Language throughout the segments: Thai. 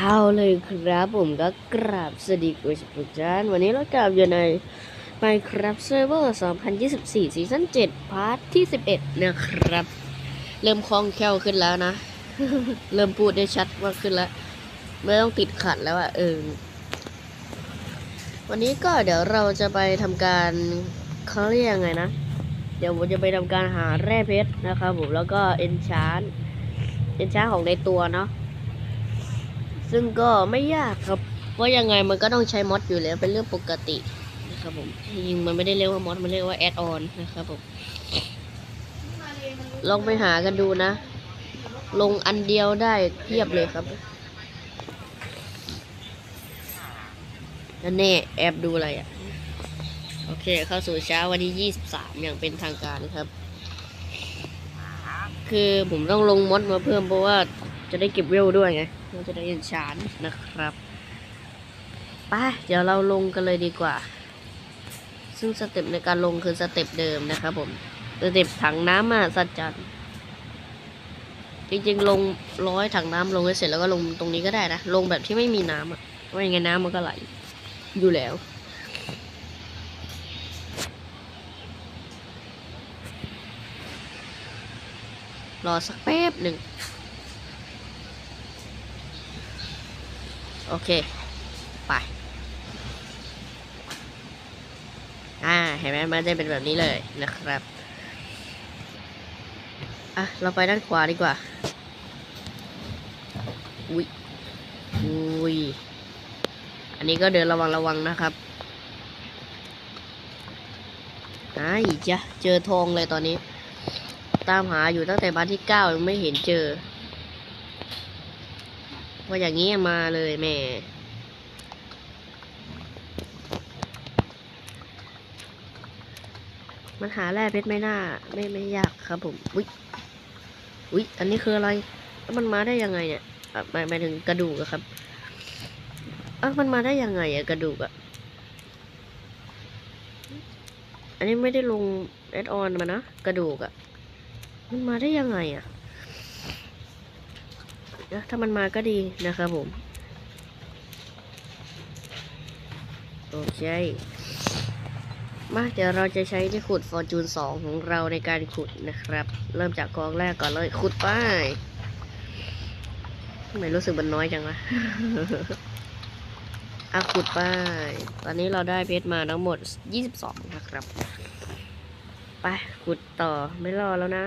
เอาเลยครับผมก็กราบสวัสดีคุณผู้ชมทุกท่าวันนี้เรากลับอยู่ใน Minecraft Server 2024 ซีซั่น7พาร์ทที่ 11 นะครับ เริ่มคล่องแคล่วขึ้นแล้วนะ เริ่มพูดได้ชัดมากขึ้นแล้ว ไม่ต้องติดขัดแล้วอะเออ วันนี้ก็เดี๋ยวเราจะไปทำการเขาเรียกยังไงนะ เดี๋ยวผมจะไปทำการหาแร่เพชรนะครับผมแล้วก็เอนชานเอนชานของในตัวเนาะ ซึ่งก็ไม่ยากครับเพรายังไงมันก็ต้องใช้มอดอยู่แล้วเป็นเรื่องปกตินะครับผมจริงมันไม่ได้เรียกว่ามอดมันเรียกว่าแอดออนนะครับผมลองไปหากันดูนะ ลงอันเดียวได้เพียบเลยครับนั่นแน่แอบดูอะไรอะ โอเค เข้าสู่เช้าวันที่ 23 อย่างเป็นทางการครับ คือผมต้องลงมอดมาเพิ่มเพราะว่าจะได้เก็บเวลด้วยไง เราจะได้เห็นชานนะครับไปเดี๋ยวเราลงกันเลยดีกว่า ซึ่งสเต็ปในการลงคือสเต็ปเดิมนะครับผมสเต็ปถังน้ำมาสัจจันจริงๆลงร้อยถังน้ำลงให้เสร็จแล้วก็ลงตรงนี้ก็ได้นะ ลงแบบที่ไม่มีน้ำอะเพราะยังไงน้ำมันก็ไหลอยู่แล้วรอสักแป๊บหนึ่ง โอเค ไป อ่า เห็นไหมมันจะเป็นแบบนี้เลยนะครับ อะ เราไปด้านขวาดีกว่า อุ้ย อุ้ย อันนี้ก็เดินระวังระวังนะครับไอ้จ้ะเจอทองเลยตอนนี้ ตามหาอยู่ตั้งแต่บ้านที่เก้ายังไม่เห็นเจอ ว่าอย่างนี้มาเลยแม่มันหาแร่เพชรไม่น่า ไม่ไม่ยากครับผมอุ๊ยอุ๊ยอันนี้คืออะไรแล้วมันมาได้ยังไงเนี่ยหมายหมายถึงกระดูกอะครับเอ้ามันมาได้ยังไงอะกระดูกอะอันนี้ไม่ได้ลงแอดออนมานะกระดูกอะมันมาได้ยังไงอะ เดี๋ยวถ้ามันมาก็ดีนะครับผม โอเค มาเดี๋ยวเราจะใช้ที่ขุดฟอร์จูนสองของเราในการขุดนะครับ เริ่มจากกองแรกก่อนเลยขุดไปทำไมรู้สึกมันน้อยจังวะอะขุดไป ตอนนี้เราได้เพชรมาทั้งหมด 22 นะครับ ไปขุดต่อไม่รอแล้วนะ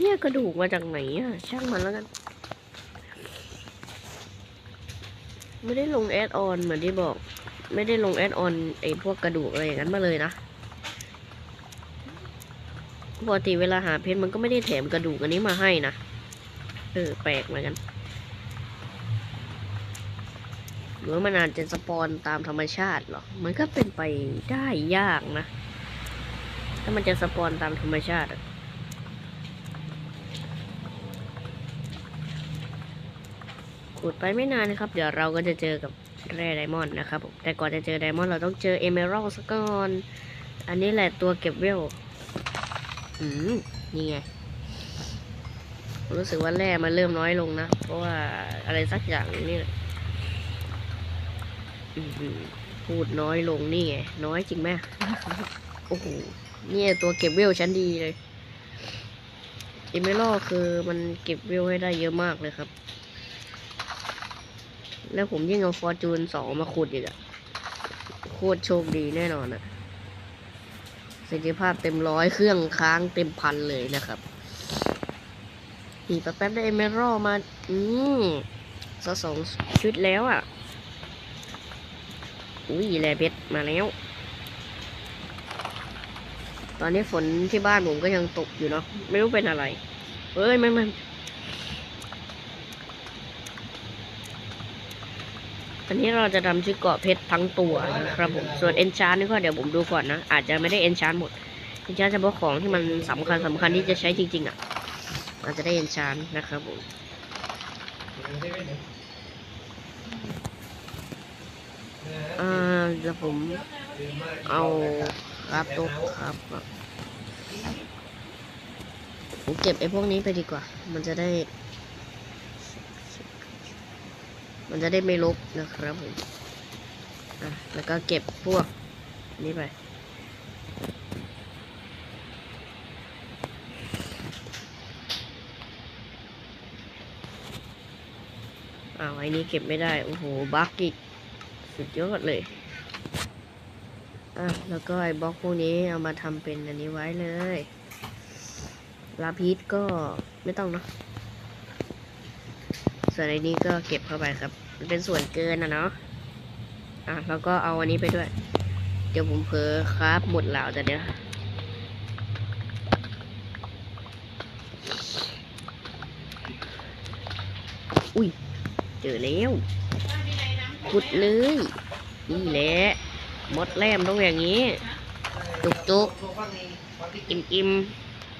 เนี่ยกระดูกมาจากไหนอะช่างมันแล้วกัน ไม่ได้ลงแอดออนเหมือนที่บอก ไม่ได้ลงแอดออนไอ้พวกกระดูกอะไรอย่างนั้นมาเลยนะปกติเวลาหาเพชรมันก็ไม่ได้แถมกระดูกอันนี้มาให้นะ เออ แปลกเหมือนกัน หรือว่ามันอาจจะสปอนตามธรรมชาติหรอ มันก็เป็นไปได้ยากนะ ถ้ามันจะสปอนตามธรรมชาติอะ ขุดไปไม่นานนะครับ เดี๋ยวเราก็จะเจอกับแร่ไดมอนด์นะครับแต่ก่อนจะเจอไดมอนด์เราต้องเจอเอเมอรัลด์ซะก่อน อันนี้แหละตัวเก็บเวลอืมนี่ไงรู้สึกว่าแร่มันเริ่มน้อยลงนะ เพราะว่าอะไรสักอย่างนี่แหละพูดน้อยลงนี่ไงน้อยจริงไหมโอ้โหนี่ตัวเก็บเวลชั้นดีเลยเอเมอรัลคือมันเก็บเวลให้ได้เยอะมากเลยครับ แล้วผมยิ่งเอาฟอร์จูนสองมาขุดอีกอะโคตรโชคดีแน่นอนอะประสิทธิภาพเต็มร้อยเครื่องค้างเต็มพันเลยนะครับอีกแป๊บได้เอเมอรัลมา อืมสะสองชุดแล้วอะอุ้ยแลเพชรมาแล้ว ตอนนี้ฝนที่บ้านผมก็ยังตกอยู่เนาะไม่รู้เป็นอะไร เอ้ยไม่ไม่อันนี้เราจะทำชุดเกาะเพชรทั้งตัวนะครับผม ส่วนเอนชานนี่ก็เดี๋ยวผมดูก่อนนะ อาจจะไม่ได้เอนชานหมด เอนชานเฉพาะของที่มันสำคัญสำคัญที่จะใช้จริง ๆ อะ อาจจะได้เอนชานนะครับผมอ่าแล้วผมเอาครับตุ๊กครับผมเก็บไอ้พวกนี้ไปดีกว่า มันจะได้ มันจะได้ไม่ลกนะครับผมอะแล้วก็เก็บพวกนี้ไปอ้าวไอ้นี้เก็บไม่ได้ โอ้โหบักอีก สุดยอดเลยอะแล้วก็ไอ้บล็อกพวกนี้เอามาทำเป็นอันนี้ไว้เลยลาพิษก็ไม่ต้องเนาะส่วนไอ้นี้ก็เก็บเข้าไปครับ มันเป็นส่วนเกินนะเนาะอะแล้วก็เอาอันนี้ไปด้วย เดี๋ยวผมเผลอครับหมดแล้วแต่เดี๋ยวอุ้ย เจอแล้วขุดเลย นี่แหละมดแรมต้องอย่างนี้ จุกจุกอิ่มอิ่ม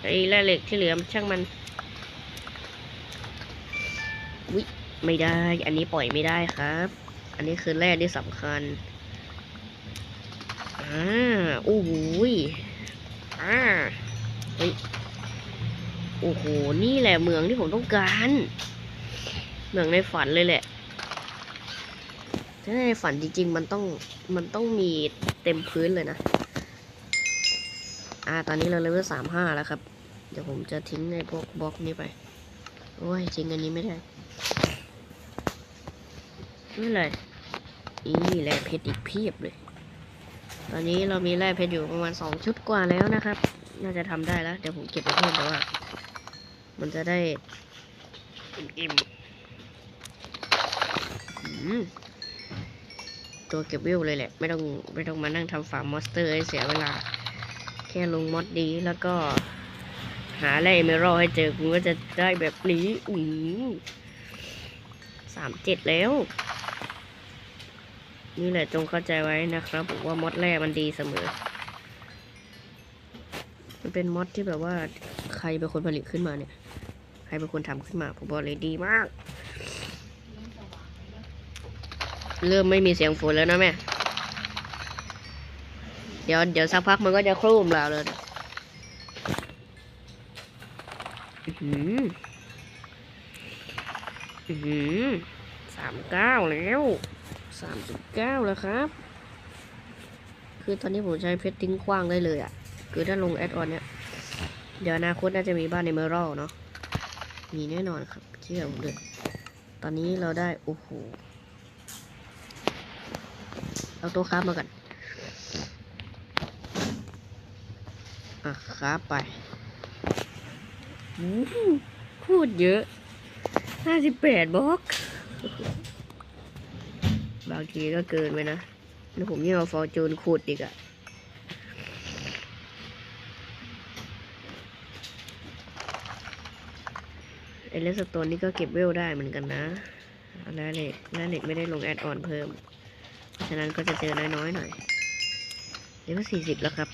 ไอ้แร่เหล็กที่เหลือช่างมัน ไม่ได้ อันนี้ปล่อยไม่ได้ครับ อันนี้คือแร่ที่สำคัญ อ่าโอ้โหอ่าเฮ้ย โอ้โห นี่แหละเมืองที่ผมต้องการ เมืองในฝันเลยแหละถ้าในฝันจริง ๆ มันต้อง มันต้องมีเต็มพื้นเลยนะ อ่า ตอนนี้เราเลเวลสามห้าแล้วครับ เดี๋ยวผมจะทิ้งในพวกบล็อกนี้ไป โอ้ย ทิ้งอันนี้ไม่ได้ ไม่เป็นไรนี่แร่เพชรอีกเพียบเลย ตอนนี้เรามีแร่เพชรอยู่ประมาณสองชุดกว่าแล้วนะครับ น่าจะทำได้แล้ว เดี๋ยวผมเก็บไปเพิ่มแต่ว่า มันจะได้อิ่มๆอืมตัวเก็บวิวเลยแหละ ไม่ต้องไม่ต้องมานั่งทำฟาร์มมอนสเตอร์ให้เสียเวลา แค่ลงมอดดีแล้วก็ หาแร่เอเมอรัลให้เจอคุณก็จะได้แบบนี้อือสามเจ็ดแล้ว นี่แหละจงเข้าใจไว้นะครับผมว่ามอดแร่มันดีเสมอ มันเป็นมอดที่แบบว่าใครเป็นคนผลิตขึ้นมาเนี่ย ใครเป็นคนทำขึ้นมา ผมบอกเลยดีมาก เริ่มไม่มีเสียงฝนแล้วนะแม่ เดี๋ยวเดี๋ยวสักพักมันก็จะครู่มเราเลยอื้อหืออื้อหือสามเก้าแล้ว สามสิบเก้าแล้วครับ คือตอนนี้ผมใช้เพชรทิ้งขว้างได้เลยอะ่ะ คือถ้าลงแอดออนเนี่ย เดี๋ยวอนาคตน่าจะมีบ้านในเมอรัลเนาะ มีแน่นอนครับ เชื่อผมเลยตอนนี้เราได้ โอ้โห เอาตัวค้ามากันอะค้าไปอู้หูพูดเยอะห้าสิบแปดบล็อก บางทีก็เกินไปนะแล้วผมยังเอาฟอร์จูนขุดอีกอะไอเลสโตนนี่ก็เก็บเวลได้เหมือนกันนะแล้วเหล็กแล้วเหล็กไม่ได้ลงแอดออนเพิ่ม เพราะฉะนั้นก็จะเจอน้อยๆหน่อยเลเวลสี่สิบแล้วครับ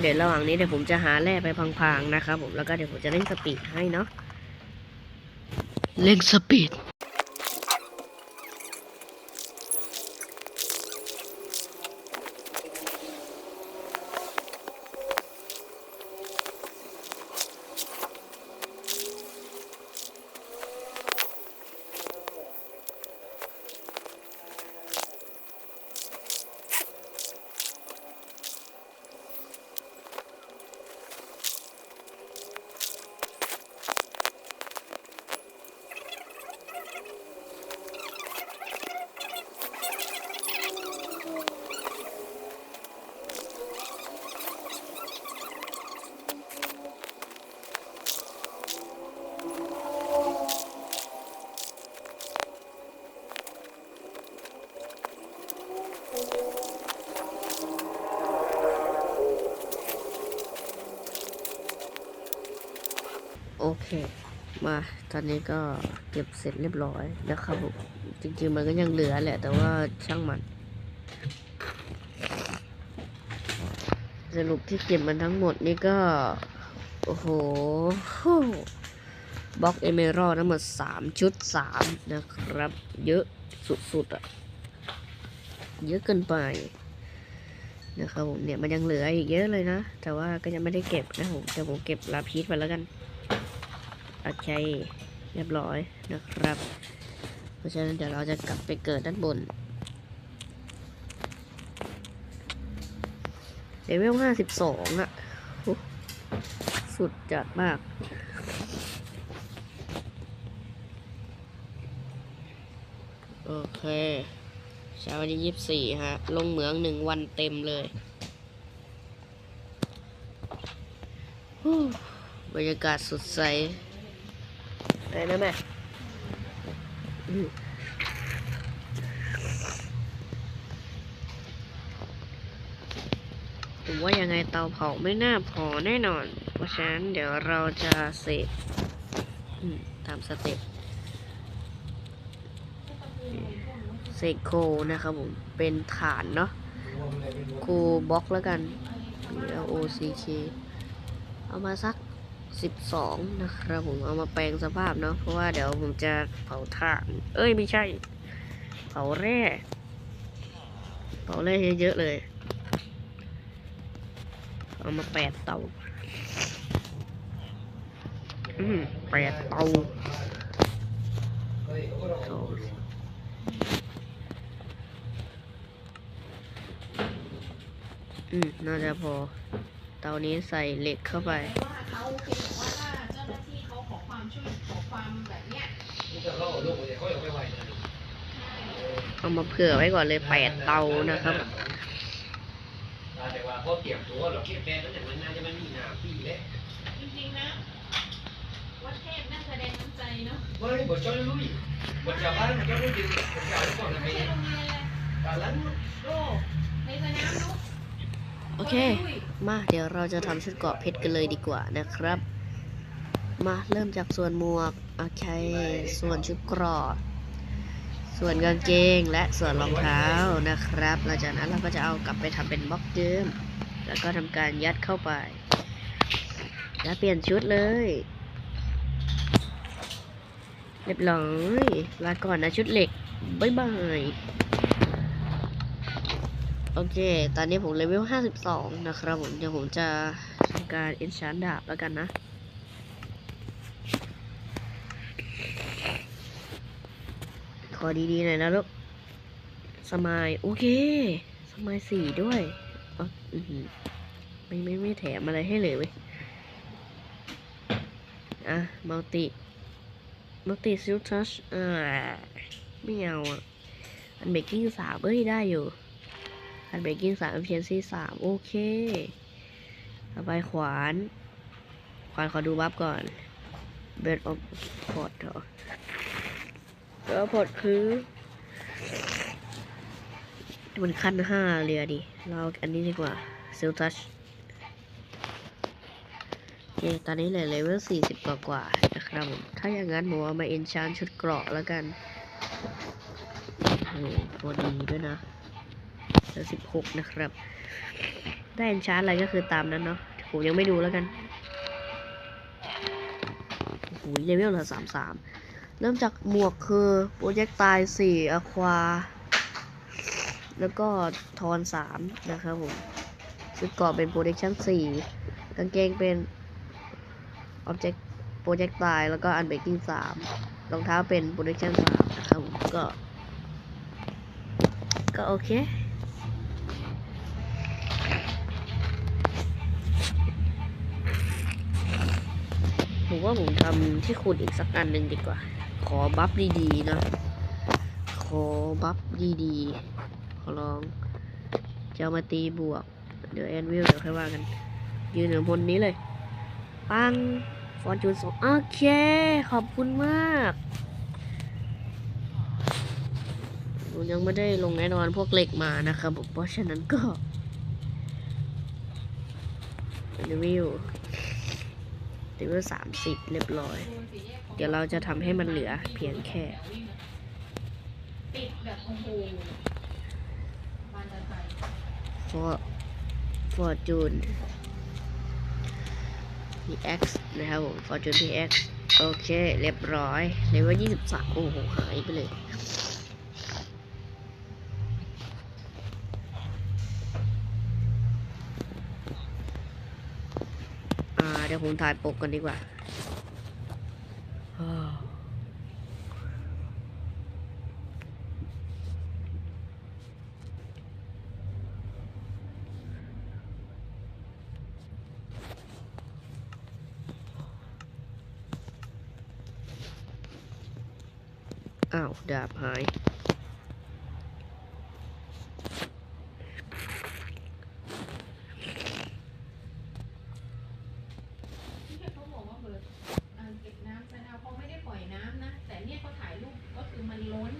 เดี๋ยวระหว่างนี้เดี๋ยวผมจะหาแร่ไปพังๆนะครับผมแล้วก็เดี๋ยวผมจะเล่นสปีดให้เนาะเล่นสปีด โอเค มาตอนนี้ก็เก็บเสร็จเรียบร้อยนะครับผมจริงๆมันก็ยังเหลือแหละ แต่ว่าช่างมัน สรุปที่เก็บมันทั้งหมดนี่ก็ โอ้โหบล็อกเอเมอรัลทั้งหมดสามชุดสามนะครับ เยอะสุดๆอะเยอะเกินไปนะครับผมเนี่ยมันยังเหลืออีกเยอะเลยนะ แต่ว่าก็ยังไม่ได้เก็บนะผมแต่ผมเก็บลาพีชไปแล้วกัน อเคเรียบร้อยนะครับ เพราะฉะนั้นเดี๋ยวเราจะกลับไปเกิดด้านบนเลเวลห้าสิบสองอะสุดจัดมากโอเคเช้าวันที่ยี่สิบสี่ฮะ ลงเหมืองหนึ่งวันเต็มเลยหูบรรยากาศสดใส ไปนะแม่อืมผมว่ายังไงเตาเผาไม่น่าพอแน่นอน เพราะฉะนั้นเดี๋ยวเราจะเสกอืมตามสเต็ปเซโคนะครับผม เป็นฐานเนาะโคบล็อกแล้วกัน L O C K เอามาสัก 12 นะครับผมเอามาแปลงสภาพเนาะเพราะว่าเดี๋ยวผมจะเผาถ่าน เอ้ยไม่ใช่ เผาแร่ เผาแร่เยอะๆเลย เอามาแปดเตาอืมแปดเตาสองอืมน่าจะพอ เตานี้ใส่เหล็กเข้าไปว่าเขาคือบอกว่าถ้าเจ้าหน้าที่เขาขอความช่วยขอความแบบเนี้ยเอามาเผื่อไว้ก่อนเลยแปดเตานะครับแต่ว่าพอเตรียมตัวเราเก็บแฟนตั้งแต่มันน่าจะมันมีหนาปีแล้วจริงๆนะวัดเทพน่าแสดงน้ำใจเนาะเฮ้ยบทเจ้าลุยบทชาวบ้านบทเจ้าลุยจริงบทชาวบ้านไม่ไม่ใช่โรงเรียนเลยการนั้นโอ้ในสนามนุ๊ก โอเค มาเดี๋ยวเราจะทำชุดเกาะเพชรกันเลยดีกว่านะครับ มาเริ่มจากส่วนหมวก โอเค ส่วนชุดเกราะส่วนกางเกงและส่วนรองเท้านะครับ หลังจากนั้นเราก็จะเอากลับไปทำเป็นบล็อกเดิมแล้วก็ทำการยัดเข้าไป แล้วเปลี่ยนชุดเลย เรียบร้อยลาก่อนนะชุดเหล็ก บ๊ายบาย โอเค ตอนนี้ผมเลเวล52นะครับผม เดี๋ยวผมจะทำการ enchant ดาบแล้วกันนะ ขอดีๆหน่อยนะลูก สมาย โอเค สมายสี่ด้วยออืไม่ไม่ไม่แถมอะไรให้เลยเว้ย อะ มัลติ มัลติซิลทัชอ่า ไม่เอาอะ อันเบกกิ้งสามเอ้ย ได้อยู่ อันเบกกิ้งสามเพียนซี่สามโอเค ต่อไปขวาน ขวานขอดูบัฟก่อนเบดออฟพอร์ตเหรอแล้วพอร์ตคือ มันขั้นห้าเรือดิ เราอันนี้ดีกว่าซิลทัชโอเคตอนนี้เหลือเลเวลสี่สิบกว่ากว่านะครับผม ถ้าอย่างนั้นผมเอามาเอนชานชุดเกราะแล้วกันโอ้โหพอดีด้วยนะ เหลือสิบหกนะครับ ได้เอนชาร์อะไรก็คือตามนั้นเนาะผมยังไม่ดูแล้วกันโอ้โหเลเวลเหลือสามสามเริ่มจากหมวกคือโปรเจกต์ตายสี่อะควา แล้วก็ทอนสามนะครับผมชุดเกราะเป็นโปรเจกชั่นสี่กางเกงเป็นออบเจกต์โปรเจกต์ตายแล้วก็อันเบกกิ้งสามรองเท้าเป็นโปรเจกชั่นสามนะครับผมก็ ก็โอเค ผมว่าผมทำที่คุณอีกสักอันหนึ่งดีกว่า ขอบัฟดีๆนะ ขอบัฟดีๆ ขอลอง จะเอามาตีบวก เดี๋ยวแอนวิลเดี๋ยวค่อยว่ากัน ยืนเหนือบนนี้เลย ปัง ฟอร์จูนสองโอเค ขอบคุณมากผมยังไม่ได้ลงแน่นอนพวกเหล็กมานะครับผมเพราะฉะนั้นก็รีวิว เลเวลสามสิบเรียบร้อย เดี๋ยวเราจะทำให้มันเหลือเพียงแค่ปิดแบบโอ้โหบานจะไป for fortune px นะครับผม fortune px โอเค เรียบร้อยเลเวลยี่สิบสามโอ้โห หายไปเลย ยวผมถ่ายปกกันดีกว่าอ้าวอ้าวดาบหาย ที่เขาบอกว่าเบิร์ดอ่าเก็บน้ำแต่เอาเขาไม่ได้ปล่อยน้ำนะ แต่เนี่ยเขาถ่ายรูปก็คือมันล้น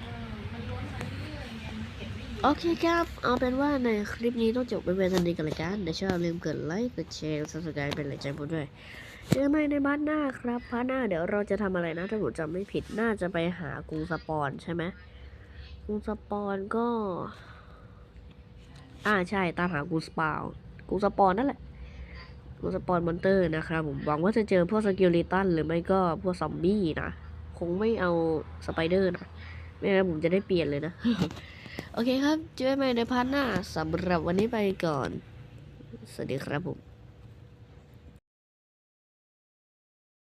เออมันล้นมาเรื่อยๆไงมันเก็บไม่อยู่ โอเคครับ เอาเป็นว่าในคลิปนี้ต้องจบไปเป็นทันทีกันละกันถ้าชอบลืมกดไลค์ กดแชร์กด subscribe เป็นแรงใจผมด้วย เจอกันใหม่ในบ้านหน้าครับพาร์ทหน้าเดี๋ยวเราจะทำอะไรนะ ถ้าผมจำไม่ผิด น่าจะไปหากรุงสปอนใช่ไหมกรุงสปอนก็ อ่าใช่ ตามหากรุงสปาวกรุงสปอนนั่นแหละกรุงสปอนมอนเตอร์นะครับผม หวังว่าจะเจอพวกสกิลิตันหรือไม่ก็พวกซอมบี้นะ คงไม่เอาสไปเดอร์นะ ไม่งั้นผมจะได้เปลี่ยนเลยนะ โอเคครับ เจอกันใหม่ในพาร์ทหน้าสำหรับวันนี้ไปก่อน สวัสดีครับผม